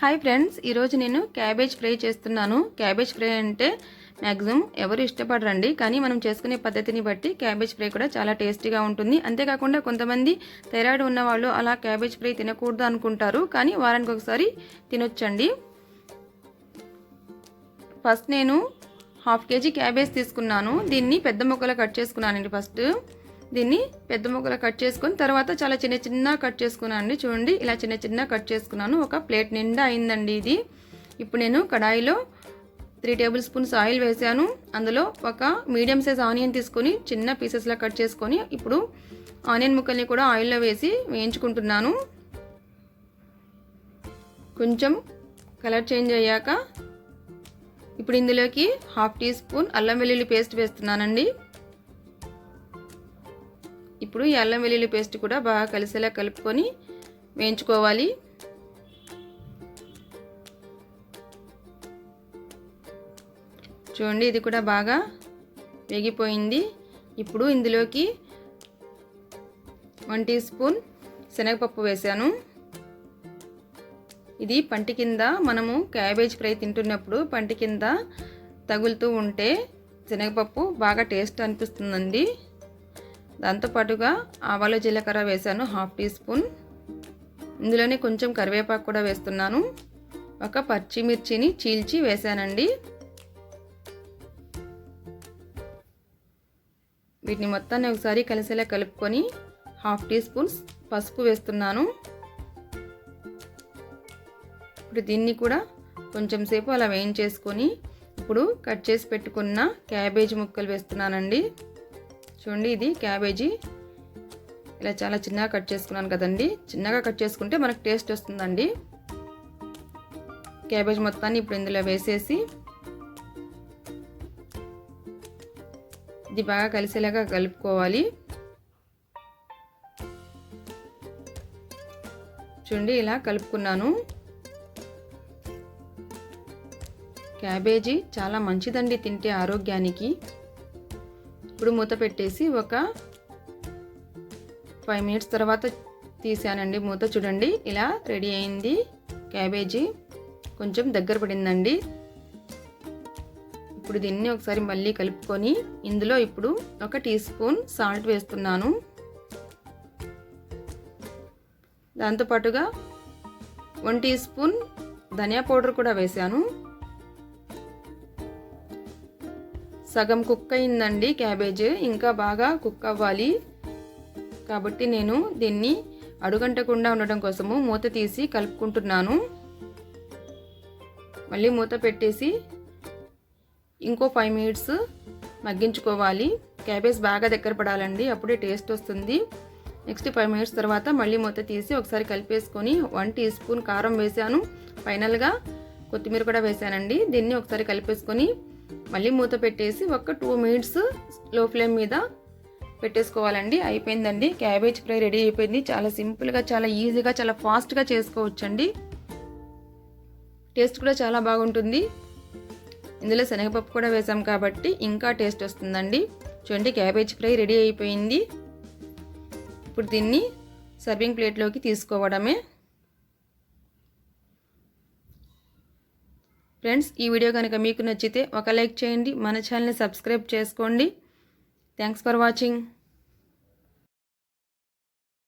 Hi friends ఈరోజు నేను cabbage fry చేస్తున్నాను. క్యాబేజ్ ఫ్రై అంటే మ్యాక్సిమం ఎవరు ఇష్టపడరండి కానీ మనం చేసుకునే పద్ధతిని బట్టి క్యాబేజ్ ఫ్రై కూడా చాలా టేస్టీగా ఉంటుంది. అంతేకాకుండా కొంతమంది థైరాయిడ్ ఉన్నవాళ్ళు అలా క్యాబేజ్ ఫ్రై తినకూడదు అనుకుంటారు కానీ వారానికి ఒకసారి తినొచ్చండి. ఫస్ట్ నేను హాఫ్ కేజీ క్యాబేజ్ తీసుకున్నాను. దీన్ని పెద్ద ముక్కలు కట్ చేసుకున్నానండి ఫస్ట్. దీన్ని పెద్ద ముక్కలు కట్ చేసుకుని తర్వాత చాలా చిన్న చిన్న కట్ చేసుకున్నాను అండి చూడండి ఇలా చిన్న చిన్న కట్ చేసుకున్నాను. ఒక ప్లేట్ నిండా అయిందండి ఇది. ఇప్పుడు నేను కడాయిలో త్రీ టేబుల్ స్పూన్స్ ఆయిల్ వేసాను. అందులో ఒక మీడియం సైజ్ ఆనియన్ తీసుకొని చిన్న పీసెస్లా కట్ చేసుకొని ఇప్పుడు ఆనియన్ ముక్కల్ని కూడా ఆయిల్లో వేసి వేయించుకుంటున్నాను. కొంచెం కలర్ చేంజ్ అయ్యాక ఇప్పుడు ఇందులోకి హాఫ్ టీ స్పూన్ అల్లం వెల్లుల్లి పేస్ట్ వేస్తున్నానండి. ఇప్పుడు ఈ అల్లం వెల్లుల్లి పేస్ట్ కూడా బాగా కలిసేలా కలుపుకొని వేయించుకోవాలి. చూడండి ఇది కూడా బాగా వేగిపోయింది. ఇప్పుడు ఇందులోకి వన్ టీ స్పూన్ శనగపప్పు వేసాను. ఇది పంటి కింద మనము క్యాబేజ్ ఫ్రై తింటున్నప్పుడు పంటి కింద తగులుతూ ఉంటే శనగపప్పు బాగా టేస్ట్ అనిపిస్తుందండి. దాంతోపాటుగా ఆవాల జీలకర్ర వేసాను హాఫ్ టీ స్పూన్. ఇందులోనే కొంచెం కరివేపాకు కూడా వేస్తున్నాను. ఒక పచ్చిమిర్చిని చీల్చి వేసానండి వీటిని మొత్తాన్ని ఒకసారి కలిసేలా కలుపుకొని హాఫ్ టీ స్పూన్స్ పసుపు వేస్తున్నాను. ఇప్పుడు దీన్ని కూడా కొంచెం సేపు అలా వేయించేసుకొని ఇప్పుడు కట్ చేసి పెట్టుకున్న క్యాబేజీ ముక్కలు వేస్తున్నానండి. చూడండి ఇది క్యాబేజీ. ఇలా చాలా చిన్నగా కట్ చేసుకున్నాను కదండి. చిన్నగా కట్ చేసుకుంటే మనకు టేస్ట్ వస్తుందండి. క్యాబేజ్ మొత్తాన్ని ఇప్పుడు ఇందులో వేసేసి ఇది బాగా కలిసేలాగా కలుపుకోవాలి. చూడండి ఇలా కలుపుకున్నాను. క్యాబేజీ చాలా మంచిదండి తింటే ఆరోగ్యానికి. ఇప్పుడు మూత పెట్టేసి ఒక ఫైవ్ మినిట్స్ తర్వాత తీసానండి. మూత చూడండి. ఇలా రెడీ అయింది. క్యాబేజీ కొంచెం దగ్గర పడిందండి. ఇప్పుడు దీన్ని ఒకసారి మళ్ళీ కలుపుకొని ఇందులో ఇప్పుడు ఒక టీ స్పూన్ సాల్ట్ వేస్తున్నాను. దాంతోపాటుగా వన్ టీ స్పూన్ ధనియా పౌడర్ కూడా వేశాను సగం కుక్ అయిందండి క్యాబేజ్. ఇంకా బాగా కుక్ అవ్వాలి. కాబట్టి నేను దీన్ని అడుగంటకుండా ఉండడం కోసము మూత తీసి కలుపుకుంటున్నాను. మళ్ళీ మూత పెట్టేసి ఇంకో ఫైవ్ మినిట్స్ మగ్గించుకోవాలి. క్యాబేజ్ బాగా దగ్గర పడాలండి అప్పుడే టేస్ట్ వస్తుంది. నెక్స్ట్ ఫైవ్ మినిట్స్ తర్వాత మళ్ళీ మూత తీసి ఒకసారి కలిపేసుకొని వన్ టీ స్పూన్ కారం వేసాను. ఫైనల్గా కొత్తిమీర కూడా వేసానండి. దీన్ని ఒకసారి కలిపేసుకొని మళ్ళీ మూత పెట్టేసి ఒక టూ మినిట్స్లో ఫ్లేమ్ మీద పెట్టేసుకోవాలండి. అయిపోయిందండి. క్యాబేజ్ ఫ్రై రెడీ అయిపోయింది. చాలా సింపుల్గా చాలా ఈజీగా చాలా ఫాస్ట్గా చేసుకోవచ్చండి. టేస్ట్ కూడా చాలా బాగుంటుంది. ఇందులో శనగపప్పు కూడా వేసాం కాబట్టి ఇంకా టేస్ట్ వస్తుందండి. చూడండి క్యాబేజ్ ఫ్రై రెడీ అయిపోయింది. ఇప్పుడు దీన్ని సర్వింగ్ ప్లేట్లోకి తీసుకోవడమే. ఫ్రెండ్స్ ఈ వీడియో కనుక మీకు నచ్చితే ఒక లైక్ చేయండి మన ఛానల్ని సబ్స్క్రైబ్ చేసుకోండి. Thanks for watching